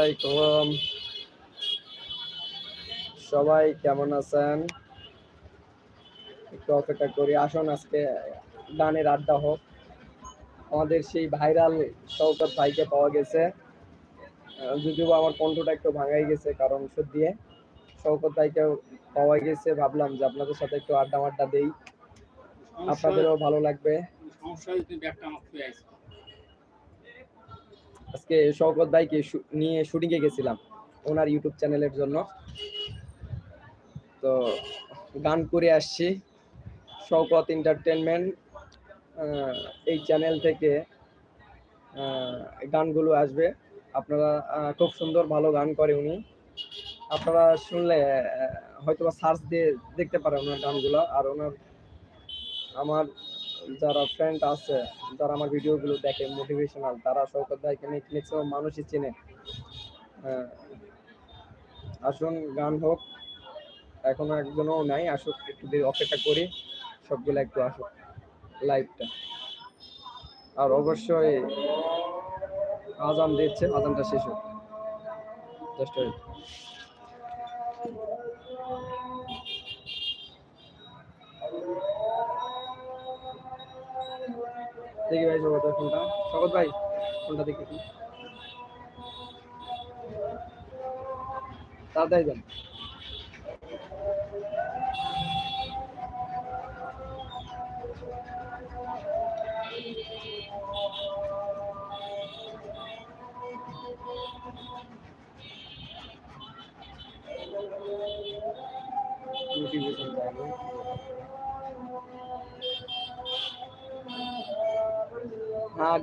আলাইকুম। সবাই কেমন আছেন? একটু অপেক্ষা করি। আসুন আজকে গানের আড্ডা হোক। আমাদের সেই ভাইরাল শওকত ভাইকে পাওয়া গেছে। যদিও আমার কণ্ঠটা একটু ভাঙাই গেছে কারণ ওষুধ দিয়ে শওকত ভাইকে পাওয়া গেছে। ভাবলাম যে আপনাদের সাথে একটু আড্ডা মাড্ডা দেই। আপনাদেরও ভালো লাগবে। সমস্যা আজকে শওকত ভাইকে নিয়ে শুটিং এ গেছিলাম ওনার ইউটিউব চ্যানেলের জন্য। তো গান করে আসছি। শওকত এন্টারটেনমেন্ট এই চ্যানেল থেকে গানগুলো আসবে। আপনারা খুব সুন্দর ভালো গান করে উনি। আপনারা শুনলে হয়তো হয়তোবা সার্চ দিয়ে দেখতে পারেন ওনার গানগুলো। আর ওনার, আমার যারা ফ্রেন্ড আছে যারা আমার ভিডিওগুলো দেখে মোটিভেশনাল তারা শওকত ভাইকে ম্যাক্সিমাম মানুষই চেনে। আহ, আসুন গান হোক এখনও একজনও নাই আসুক একটু অপেক্ষা করি সবগুলো একটু আসুক লাইভটা আর অবশ্যই আজান দিচ্ছে আজানটা শেষ হোক। জাস্ট দেখি ভাই শকত ভাই ফোনটা শকত ভাই ফোনটা দেখি। তাড়াতাড়ি দেন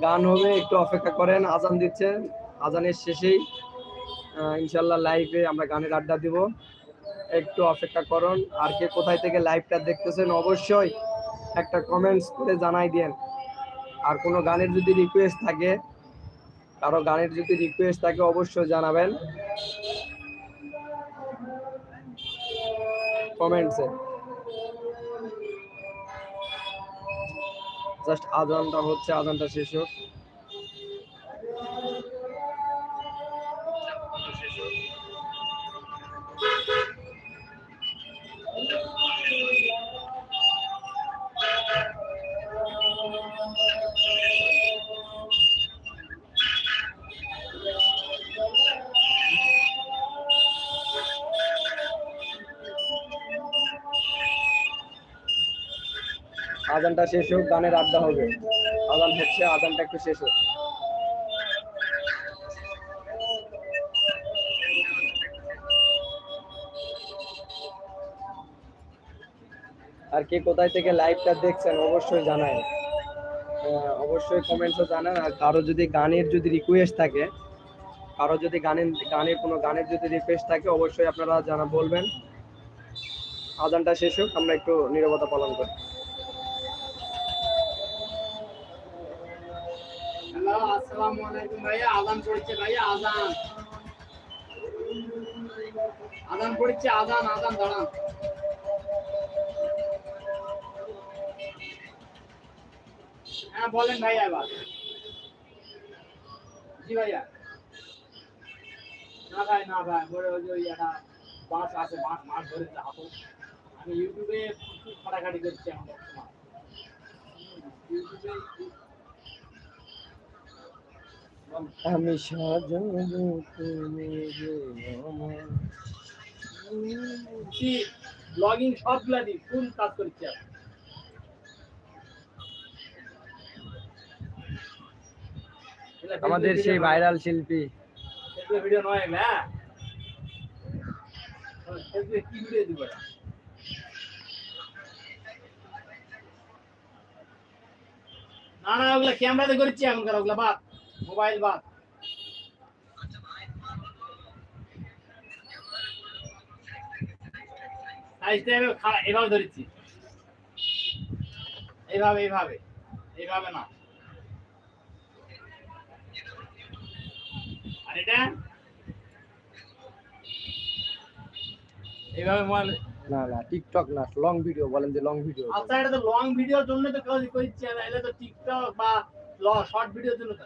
গান হবে, একটু অপেক্ষা করেন, আজান দিচ্ছে আজানের শেষেই ইনশাল্লাহ লাইভে আমরা গানের আড্ডা দিব। একটু অপেক্ষা করুন, আর কে কোথায় থেকে লাইভটা দেখতেছেন অবশ্যই একটা কমেন্টস করে জানাই দেন আর কোনো গানের যদি রিকোয়েস্ট থাকে, কারও গানের যদি রিকোয়েস্ট থাকে, অবশ্যই জানাবেন। কমেন্টসে জাস্ট আজানটা হচ্ছে আজানটা শেষ হোক। আজানটা শেষ হোক, গানের আড্ডা হবে। আজান হচ্ছে, আজানটা একটু শেষ হোক। আর কে কোথায় থেকে লাইভটা দেখছেন, অবশ্যই জানায়। অবশ্যই কমেন্টসে জানান আর কারও যদি গানের যদি রিকোয়েস্ট থাকে, কারও যদি গানের গানের কোনো গানের যদি রিকোয়েস্ট থাকে, অবশ্যই আপনারা জানা বলবেন। আজানটা শেষ হোক, আমরা একটু নীরবতা পালন করি। আসসালামু আলাইকুম ভাইয়া আজান পড়ছে ভাইয়া আজান আজান পড়ছে আজান আজান দাঁড়ান। হ্যাঁ বলেন ভাইয়া এবার। জি ভাইয়া। না ভাই না ভাই বড় ওই ওই একটা বাস আছে, বাস মাছ ধরে হাতো আমি ইউটিউবে প্রচুর খাটাখাটি করছি এখন বর্তমান। ইউটিউবে আমি সাজাবো তুমি ব্লগিং সবগুলা দিই ফুল কাজ করছি আমাদের সেই ভাইরাল শিল্পী। ভিডিও নয় হ্যাঁ কি ভিডিও দিব? না না ওগুলা ক্যামেরাতে করেছি এখনকার ওগুলা বাদ। মোবাইল বাদ। সাইজটা এভাবে ধরেছি। এইভাবে এইভাবে এইভাবে না। আর এটা? এইভাবে মোবাইল না না টিকটক না লং ভিডিও বলেন যে লং ভিডিও আচ্ছা এটা তো লং ভিডিওর জন্য তো কাজ করছি এটা তো টিকটক বা শর্ট ভিডিওর জন্য তো।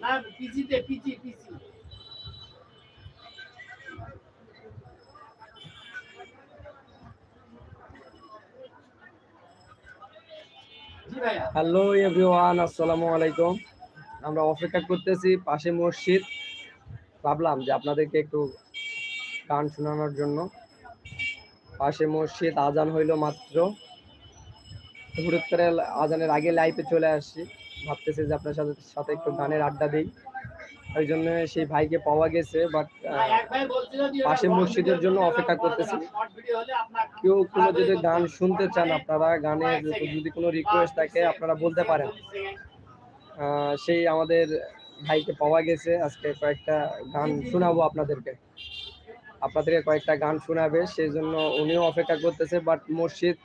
না হ্যালো এভরিওয়ান, আসসালামু আলাইকুম। আমরা অপেক্ষা করতেছি পাশে মসজিদ। ভাবলাম যে আপনাদেরকে একটু গান শোনানোর জন্য। পাশে মসজিদ আজান হইল মাত্র। হঠাৎ করে আজানের আগে লাইফে চলে আসছি। ভাবতেছি যে আপনার সাথে সাথে একটু গানের আড্ডা দিই। ওই জন্য সেই ভাইকে পাওয়া গেছে বাট পাশে মসজিদের জন্য অপেক্ষা করতেছি। কেউ কোনো যদি গান শুনতে চান আপনারা, গানের যদি কোনো রিকোয়েস্ট থাকে, আপনারা বলতে পারেন। সেই আমাদের ভাইকে পাওয়া গেছে। আজকে কয়েকটা গান শোনাবো আপনাদেরকে। আপনাদেরকে কয়েকটা গান শোনাবে, সেই জন্য উনিও অপেক্ষা করতেছে বাট মসজিদ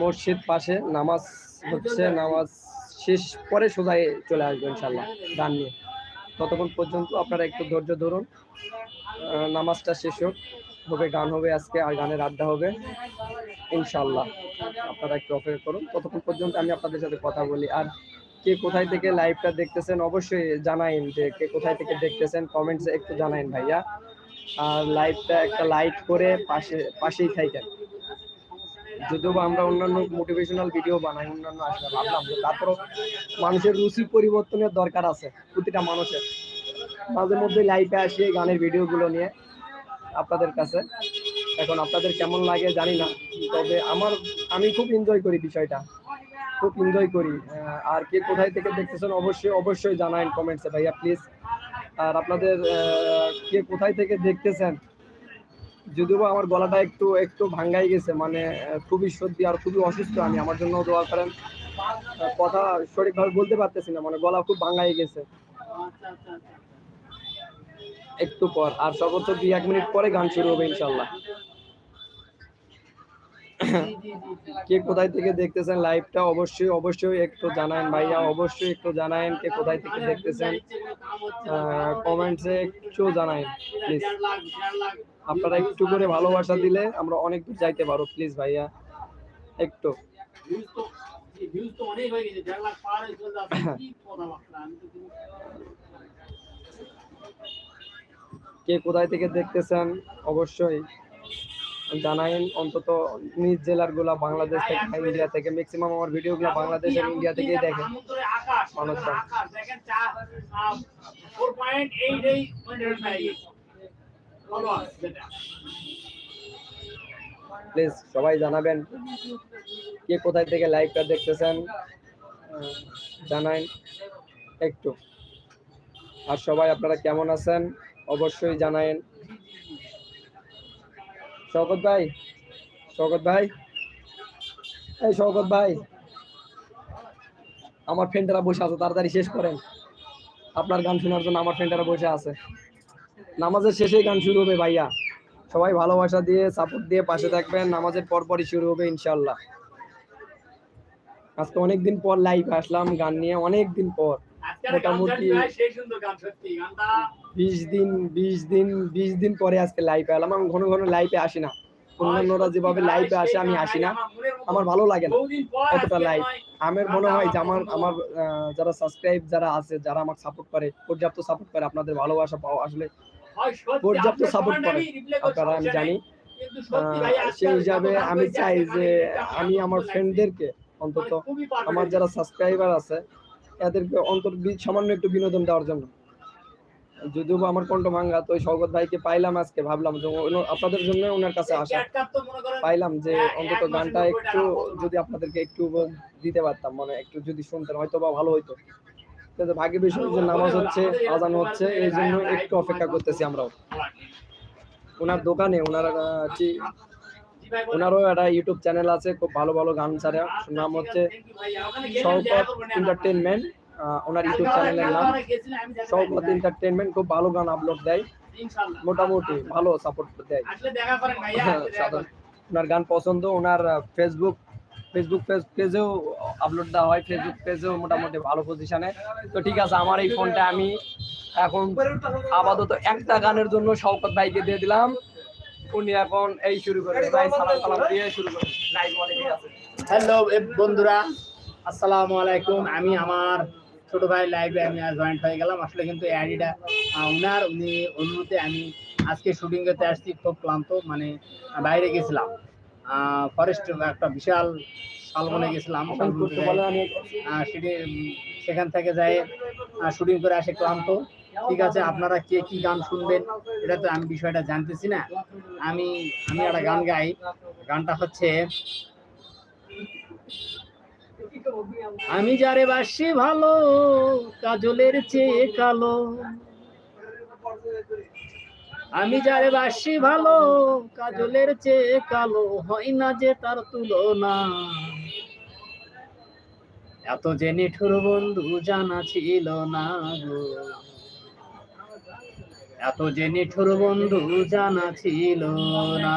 মসজিদ পাশে নামাজ হচ্ছে, নামাজ শেষ পরে সোজাই চলে আসবে ইনশাল্লাহ গান নিয়ে। ততক্ষণ পর্যন্ত আপনারা একটু ধৈর্য ধরুন। নামাজটা শেষ হোক হবে গান হবে আজকে আর গানের আড্ডা হবে ইনশাল্লাহ আপনারা একটু অপেক্ষা করুন। ততক্ষণ পর্যন্ত আমি আপনাদের সাথে কথা বলি। আর কে কোথায় থেকে লাইভটা দেখতেছেন, অবশ্যই জানাইন যে কে কোথায় থেকে দেখতেছেন কমেন্টসে একটু জানাইন ভাইয়া। আর লাইভটা একটা লাইক করে পাশে, পাশেই থাকেন। যদিও বা আমরা অন্যান্য মোটিভেশনাল ভিডিও বানাই, অন্যান্য আসলে ভাবলাম যে তারপরও মানুষের রুচি পরিবর্তনের দরকার আছে প্রতিটা মানুষের। মাঝে মধ্যে লাইভে আসি গানের ভিডিওগুলো নিয়ে আপনাদের কাছে। এখন আপনাদের কেমন লাগে জানি না, তবে আমার, আমি খুব এনজয় করি বিষয়টা। খুব এনজয় করি। আর কে কোথায় থেকে দেখতেছেন অবশ্যই অবশ্যই জানাইন কমেন্টসে ভাইয়া প্লিজ আর আপনাদের কে কোথায় থেকে দেখতেছেন যদিও আমার গলাটা একটু একটু ভাঙ্গাই গেছে মানে খুবই সর্দি আর খুবই অসুস্থ, আমি আমার জন্য দোয়া করেন। কথা সঠিকভাবে বলতে পারতেছি না মানে গলা খুব ভাঙ্গাই গেছে। একটু পর, আর সর্বোচ্চ দুই, এক মিনিট পরে গান শুরু হবে ইনশাল্লাহ কে কোথায় থেকে দেখতেছেন লাইভটা, অবশ্যই অবশ্যই একটু জানায়েন ভাইয়া, অবশ্যই একটু জানায়েন কে কোথায় থেকে দেখতেছেন। কমেন্টসে একটু জানায়েন প্লিজ আপনারা একটু করে ভালোবাসা দিলে আমরা অনেক দূর যাইতে পারো প্লিজ ভাইয়া। একটু। কে কোথায় থেকে দেখতেছেন? অবশ্যই জানাইন। অন্তত নিজ জেলারগুলা বাংলাদেশ থেকে ইন্ডিয়া থেকে। ম্যাক্সিমাম আমার ভিডিও গুলা বাংলাদেশ এবং ইন্ডিয়া থেকেই দেখে মানুষজন। প্লিজ সবাই জানাবেন কে কোথায় থেকে লাইভটা দেখতেছেন? আহ, জানাইন একটু। আর সবাই আপনারা কেমন আছেন? অবশ্যই জানাইন। শওকত ভাই শওকত ভাই। এই শওকত ভাই আমার ফ্রেন্ডরা বসে আছে তাড়াতাড়ি শেষ করেন। আপনার গান শোনার জন্য আমার ফ্রেন্ডরা বসে আছে। নামাজের শেষে গান শুরু হবে ভাইয়া। সবাই ভালোবাসা দিয়ে সাপোর্ট দিয়ে পাশে থাকবেন। নামাজের পর পরই শুরু হবে ইনশাল্লাহ আজকে অনেকদিন পর লাইভ আসলাম গান নিয়ে অনেক দিন পর মোটামুটি বিশ দিন বিশ দিন বিশ দিন পরে আজকে লাইভে এলাম। আমি ঘন ঘন লাইভে আসি না। অন্যান্যরা যেভাবে লাইভে আসে আমি আসি না। আমার ভালো লাগে না এতটা live। আমার মনে হয় যে আমার আমার যারা সাবস্ক্রাইব যারা আছে যারা আমাকে সাপোর্ট করে পর্যাপ্ত সাপোর্ট করে আপনাদের ভালোবাসা পাওয়া আসলে পর্যাপ্ত সাপোর্ট আপনারা আমি জানি। সেই হিসাবে আমি চাই যে আমি আমার ফ্রেন্ডদেরকে অন্তত আমার যারা সাবস্ক্রাইবার আছে এদেরকে অন্তত সামান্য একটু বিনোদন দেওয়ার জন্য। যদিও আমার কণ্ঠ ভাঙ্গা তো শওকত ভাইকে পাইলাম আজকে ভাবলাম যে আপনাদের জন্য ওনার কাছে আসা। পাইলাম যে অন্তত গানটা একটু যদি আপনাদেরকে একটু দিতে পারতাম মানে একটু যদি শুনতেন হয়তো বা ভালো হইতো। কিন্তু ভাগ্য বিষয় যে নামাজ হচ্ছে আজান হচ্ছে এই জন্য একটু অপেক্ষা করতেছি আমরাও। ওনার দোকানে ওনার ওনারও একটা ইউটিউব চ্যানেল আছে খুব ভালো ভালো গান ছাড়ে। নাম হচ্ছে শওকত এন্টারটেনমেন্ট ওনার ইউটিউব চ্যানেলের নাম। শওকত এন্টারটেনমেন্ট খুব ভালো গান আপলোড দেয়। মোটামুটি ভালো সাপোর্ট দেয়। হ্যাঁ, ওনার গান পছন্দ ওনার ফেসবুক ফেসবুক পেজ পেজেও আপলোড দেওয়া হয়। ফেসবুক পেজেও মোটামুটি ভালো পজিশনে তো ঠিক আছে, আমার এই ফোনটা আমি এখন আপাতত একটা গানের জন্য শওকত ভাইকে দিয়ে দিলাম। উনি এখন এই শুরু করে ভাই, সালাম সালাম দিয়ে শুরু করে হ্যালো বন্ধুরা, আসসালামু আলাইকুম। আমি আমার ছোট ভাই লাইভে আমি জয়েন্ট হয়ে গেলাম। আসলে কিন্তু এই আইডিটা ওনার উনি অনুমতি আমি আজকে শুটিং করতে আসছি, খুব ক্লান্ত মানে বাইরে গেছিলাম। ফরেস্ট একটা বিশাল শালবনে গেছিলাম সেটি সেখান থেকে যাই শুটিং করে আসে ক্লান্ত। ঠিক আছে আপনারা কে কি গান শুনবেন এটা তো আমি বিষয়টা জানতেছি না। আমি আমি একটা গান গাই। গানটা হচ্ছে আমি যারে বাসি ভালো কাজলের চেয়ে কালো আমি যারে বাসি ভালো, কাজলের চেয়ে কালো, হয় না যে তার তুলনা। এত যে নিঠুর বন্ধু জানা ছিল না গো। এত যে নিঠুর বন্ধু জানা ছিল না।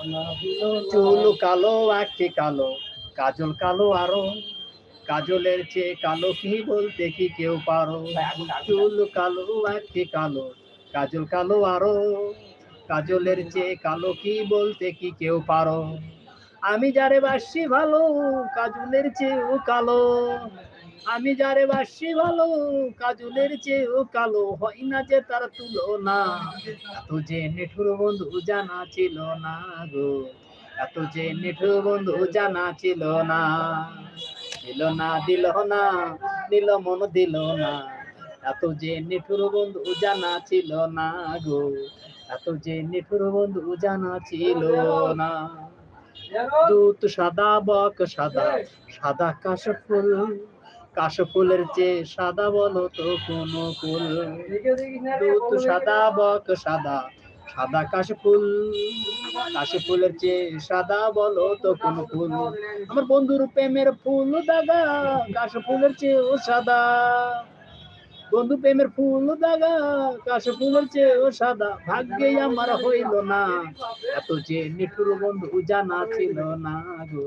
চুল কালো, আখি কালো, কাজল কালো আরও। কাজলের চেয়ে কালো কি বলতে কি কেউ পারো? চুল কালো, আখি কালো, কাজল কালো আরও। কাজলের চেয়ে কালো কি বলতে কি কেউ পারো? আমি যারে বাসি ভালো, কাজলের চেয়েও কালো। আমি যারে বাসি ভালো, কাজলের চেয়েও কালো, হয় না যে তার তুলনা। এত যে নিঠুর বন্ধু জানা ছিল না গো, এত যে নিঠুর বন্ধু জানা ছিল না। দিল না দিল না, দিল মন দিল না। এত যে নিঠুর বন্ধু জানা ছিল না গো, এত যে নিঠুর বন্ধু জানা ছিল না। দুধ সাদা, বক সাদা সাদা কাশ ফুল কাশ ফুলের চেয়ে সাদা বলো তো কোন ফুল? সাদা, বক সাদা সাদা কাশ ফুল কাশ ফুলের চেয়ে সাদা বলো তো কোন ফুল? আমার বন্ধুর প্রেমের ফুল দাগা কাশ ফুলের চেয়েও সাদা। বন্ধু প্রেমের ফুল দাগা কাশ ফুলের চেয়েও সাদা। ভাগ্যে আমার হইল না, এত যে নিঠুর বন্ধু জানা ছিল না গো।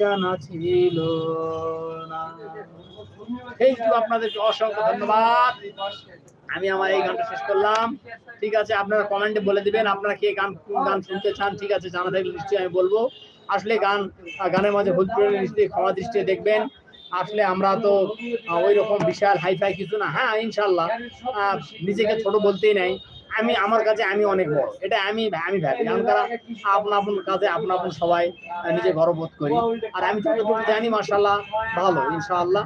জানা ছিল না। থ্যাংক ইউ আপনাদেরকে অসংখ্য ধন্যবাদ। আমি আমার এই গানটা শেষ করলাম। ঠিক আছে, আপনারা কমেন্টে বলে দিবেন আপনারা কে গান গান শুনতে চান। ঠিক আছে, জানা থাকলে নিশ্চয়ই আমি বলব। আসলে গান গানের মাঝে ভুল করে নিশ্চয়ই ক্ষমা দৃষ্টিতে দেখবেন। আসলে আমরা তো ওই রকম বিশাল হাইফাই কিছু না। হ্যাঁ ইনশাল্লাহ নিজেকে ছোট বলতেই নাই। আমি, আমার কাছে আমি অনেক বড়। এটা আমি আমি ভাবি। কারণ তারা আপনা আপন কাজে, আপনা আপন সবাই নিজে গর্ববোধ করি। আর আমি যতটুকু জানি মাসাল্লাহ ভালো, ইনশাআল্লাহ।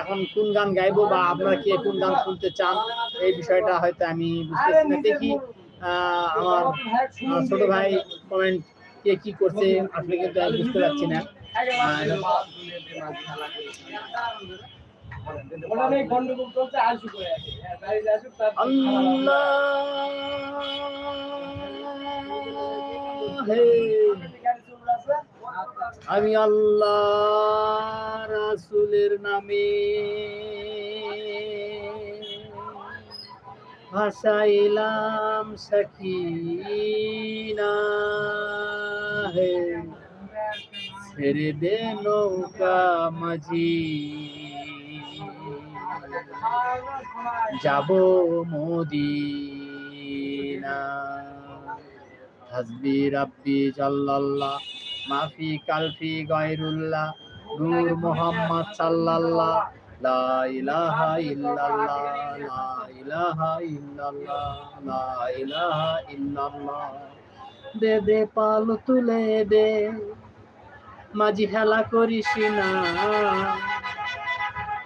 এখন কোন গান গাইবো বা আপনারা কে কোন গান শুনতে চান, এই বিষয়টা হয়তো আমি বুঝতেছি না। দেখি আমার ছোট ভাই কমেন্ট কে কি করছে, আসলে কিন্তু বুঝতে পারছি না। আমি আল্লাহ রাসূলের নামে ভাসাইলাম সকিনা হে। ছেড়ে দে নৌকা মাঝি। যাব মদিনা। হাসবি রাব্বি জাল্লাল্লাহ, মাফি কালফি গায়রুল্লাহ, নূর মোহাম্মদ সাল্লাল্লাহ, লা ইলাহা ইল্লাল্লাহ, লা ইলাহা ইল্লাল্লাহ, লা ইলাহা ইল্লাল্লাহ। দে দে, পাল তুলে দে, মাঝি হেলা করিস না।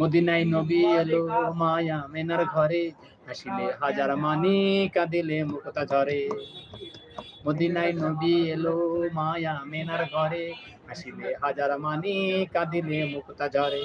মদিনায় নবী এলো মায়া মেনার ঘরে। হাসিলে হাজার মানি কাঁদিলে মুখতা ঝরে। মদিনায় নবী এলো মায়া মেনার ঘরে। হাসিলে হাজার মানি কাঁদিলে মুক্তা ঝরে।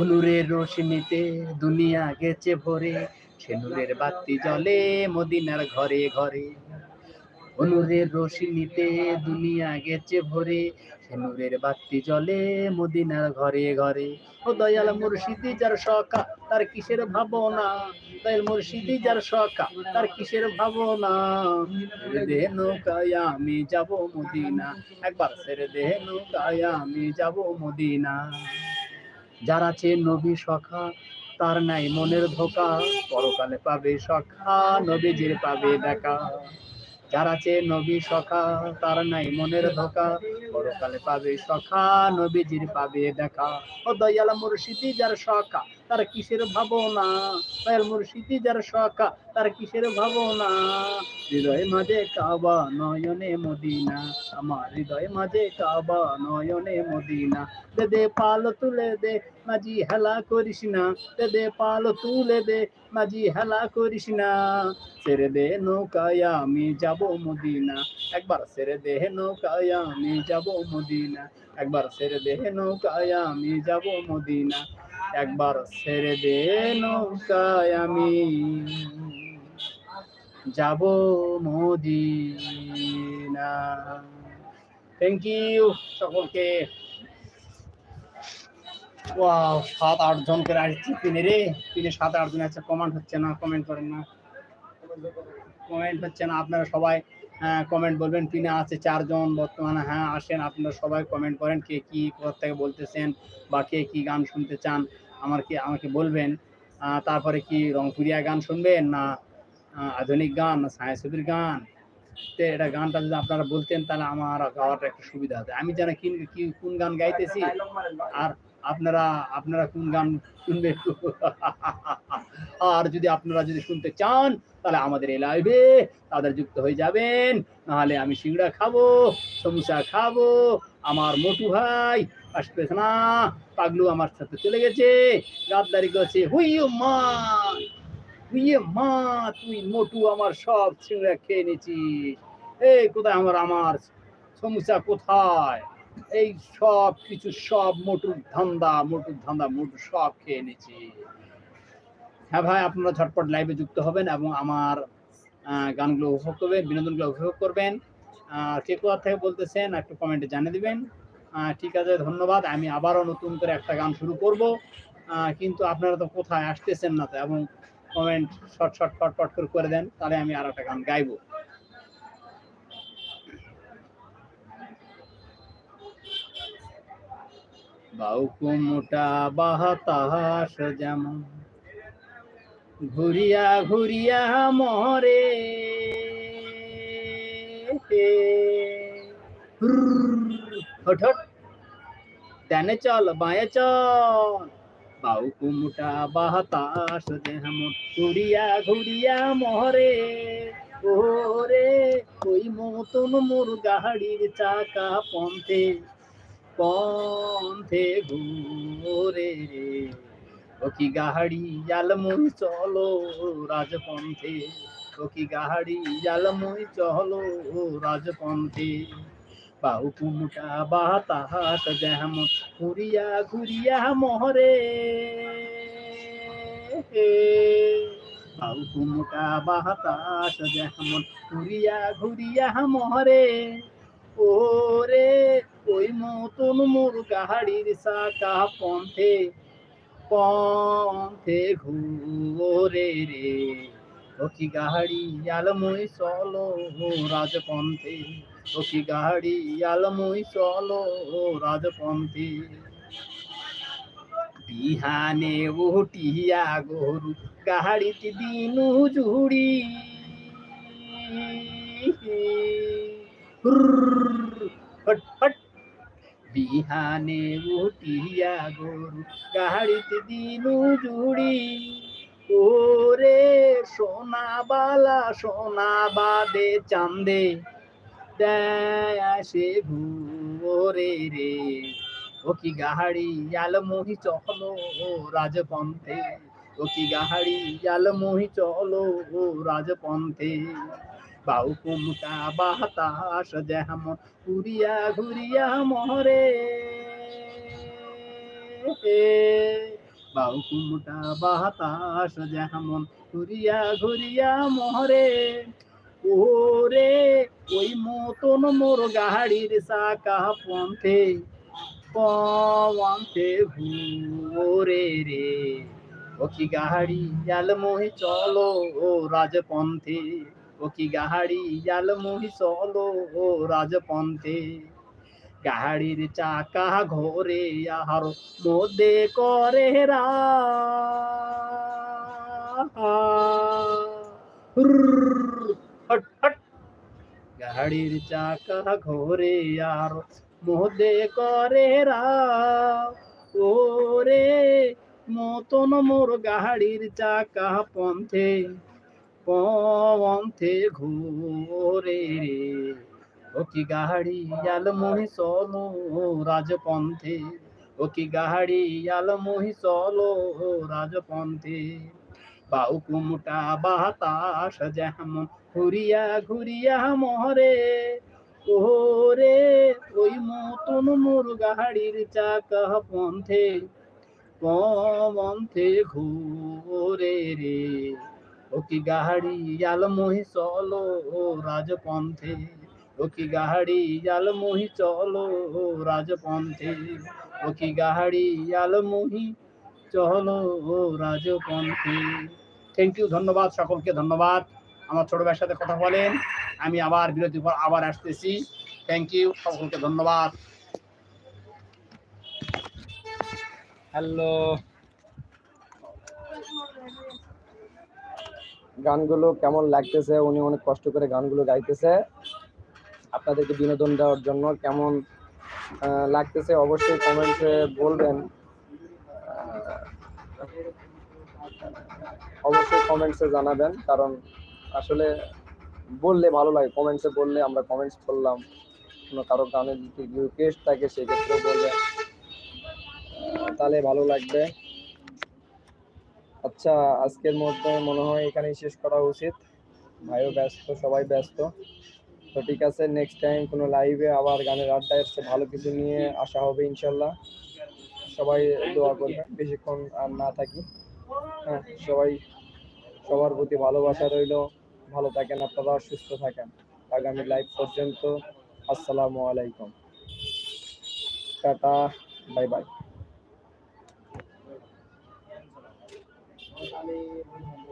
অনুরের রোশনিতে দুনিয়া গেছে ভরে, সেনুরের বাতি জ্বলে মদিনার ঘরে ঘরে। অনুরের রোশনিতে দুনিয়া গেছে ভরে, সেনুরের বাতি জ্বলে মদিনার ঘরে ঘরে। ও দয়াল মুর্শিদি যার সকা, তার কিসের ভাবনা? দয়াল মুর্শিদি যার সকা, তার কিসের ভাবনা? দে নৌকায়, আমি যাব মদিনা। একবার ছেড়ে দে নৌকায়, আমি যাব মদিনা। যার আছে নবী সখা, তার নাই মনের ধোকা। পরকালে পাবে সখা, নবীজির পাবে দেখা। যারা আছে নবী সখা, তার নাই মনের ধোকা। পরকালে পাবে সখা, নবীজির পাবে দেখা। ও দয়াল মুর্শিদি যার সখা তার কিসের ভাবনা? দয়াল মুর্শিদি যার সখা, তার কিসের ভাবনা? হৃদয় মাঝে কাবা, নয়নে মদিনা। আমার হৃদয় মাঝে কাবা, নয়নে মদিনা। দে দে, পাল তুলে দে, মাঝি হেলা করিস না। দে দে, পাল তুলে দে, মাঝি হেলা করিস না। ছেড়ে দে নৌকায়, আমি যাব মদিনা। একবার ছেড়ে দে নৌকায়, আমি যাব মদিনা। একবার ছেড়ে দে নৌকায়, আমি যাব মদিনা। একবার ছেড়ে দে নৌকায় আমি। যাব মদিনা থ্যাংক ইউ সকলকে। ওয়াও সাত, আট জন করে আসছে পিনে রে। পিনে সাত, আট জন আছে কমেন্ট হচ্ছে না কমেন্ট করেন না। কমেন্ট হচ্ছে না, আপনারা সবাই কমেন্ট বলবেন পিনে আছে চারজন বর্তমানে হ্যাঁ আসেন, আপনারা সবাই কমেন্ট করেন, কে কি কোথা থেকে বলতেছেন বা কে কি গান শুনতে চান আমার কি আমাকে বলবেন। তারপরে কি রংপুরিয়া গান শুনবেন না আধুনিক গান না ছায়াছবির গান? তো এটা গানটা যদি আপনারা বলতেন, তাহলে আমার গাওয়াটা একটু সুবিধা হতো। আমি যেন কি- কোন গান গাইতেছি? আর আপনারা আপনারা কোন গান শুনবেন? আর যদি আপনারা যদি শুনতে চান, তাহলে আমাদের এই লাইভে তাদের যুক্ত হয়ে যাবেন। নাহলে আমি সিংড়া খাব সমুসা খাব, আমার মোটু ভাই না। পাগলু আমার সাথে চলে গেছে। গাদ্দারি করছে হুইয় মা মা, তুই মোটু আমার সব সিংড়া খেয়ে নিছিস এই কোথায় আমার আমার সমুসা কোথায়? এই সব কিছু, সব মোটুর ধান্দা মোটুর ধান্দা মোটু সব খেয়ে নিয়েছি। হ্যাঁ ভাই, আপনারা ঝটপট লাইভে যুক্ত হবেন এবং আমার গানগুলো উপভোগ করবেন, বিনোদনগুলো উপভোগ করবেন। কে কোথা থেকে বলতেছেন একটু কমেন্টে জানিয়ে দিবেন। ঠিক আছে, ধন্যবাদ। আমি আবারও নতুন করে একটা গান শুরু করব। কিন্তু আপনারা তো কোথায় আসতেছেন না তো, এবং কমেন্ট শর্ট শর্ট ফট ফট করে করে দেন, তাহলে আমি আর একটা গান গাইবো। বাউকু মোটা বাতাস যেমন। ঘুরিয়া ঘুরিয়া মরে। ডানে চল, বাঁয়ে চল। বাউকু মোটা বাতাস যেমন। ঘুরিয়া ঘুরিয়া মরে। ওরে, ওই মতন মোর গাড়ির চাকা পন্থে। পন্থে ঘুরে। রে ও কি গাহাড়ি জালমুই চলো রাজপন্থে। ও কি গাহাড়ি জালমুই চলো রাজপন্থে। বাহু কুমুটা বাতাস যেমন ঘুরিয়া ঘুরিয়া মহরে। বাহু কুমুটা বাতাস যেমন ঘুরিয়া ঘুরিয়া মহরে। ওরে ওই মতন মোর গাহাড়ির সাকা পন্থে পন্থে ঘুরে রে। ওকি গাহাড়ি আলমই চলো রাজপন্থে ওকি গাহাড়ি আলমই চলো রাজপন্থে। বিহানে উঠিয়া গরু গাহাড়িতে দিনু জুড়ি। ফট ফট। বিহানে উঠিয়া গরু গাহাড়িতে দিনু জুড়ি। ওরে সোনা বালা, সোনা বাদে চান্দে। দেয় ঘুরে রে। ও কি গাহাড়ি আলমোহি চলো রাজপন্থে। ও কি গাহাড়ি আলমোহি চলো রাজপন্থে। বাউ কুমটা বাতাস যেমন ঘুরিয়া ঘুরিয়া মহরে। বাউ কুমটা বাতাস যেমন ঘুরিয়া ঘুরিয়া মহরে। ওরে, ওই মতন মোর গাহাড়ির সাকা পন্থে পন্থে ঘুরে রে। ও কি গাহাড়ি জাল মোহি চলো ও রাজপন্থে। ও কি গাহাড়ি জাল মোহি চলো ও রাজপন্থে। গাহাড়ির চাকা ঘোরে আহার মধ্যে করে রা গাড়ির চাকা ঘোরে আর মধ্যে করে রে মতন মোর গাড়ির চাকা পন্থে পন্থে ঘোরে রে। ও কি গাড়ি আল মোহি চলো রাজপন্থে? ও কি গাড়ি আল মোহি চলো রাজপন্থে? বাউ কুমটা বাতাস যেমন ঘুরিয়া ঘুরিয়া মহরে ওরে ওই মতন মোর গাড়ির চাকা পন্থে। পন্থে ঘুরে রে। ও কি গাড়ি আল মোহি চলো রাজপন্থে। ও কি গাড়ি আল মোহি চলো রাজপন্থে। ও কি গাড়ি আল মোহি চলো রাজপন্থে। থ্যাংক ইউ ধন্যবাদ সকলকে, ধন্যবাদ। আমার ছোট ভাইয়ের সাথে কথা বলেন। আমি আবার বিরতির পর আবার আসতেছি। থ্যাংক ইউ সকলকে ধন্যবাদ। হ্যালো গানগুলো কেমন লাগতেছে? উনি অনেক কষ্ট করে গানগুলো গাইতেছে। আপনাদেরকে বিনোদন দেওয়ার জন্য কেমন লাগতেছে অবশ্যই কমেন্টে বলবেন। অবশ্যই কমেন্টসে জানাবেন কারণ আসলে বললে ভালো লাগে। কমেন্টসে বললে আমরা কমেন্টস করলাম। কোনো কারও গানের যদি রিকোয়েস্ট থাকে সেক্ষেত্রেও আহ, তাহলে ভালো লাগবে। আচ্ছা আজকের মধ্যে মনে হয় এখানেই শেষ করা উচিত। ভাইও ব্যস্ত, সবাই ব্যস্ত। তো ঠিক আছে নেক্সট টাইম কোনো লাইভে আবার গানের আড্ডায় এসে ভালো কিছু নিয়ে আসা হবে ইনশাল্লাহ। সবাই দোয়া করবেন, বেশিক্ষণ আর না থাকি। হ্যাঁ সবাই, সবার প্রতি ভালোবাসা রইল। ভালো থাকেন আপনারা, সুস্থ থাকেন। আগামী লাইভ পর্যন্ত, আসসালামু আলাইকুম। Tata bye bye mean,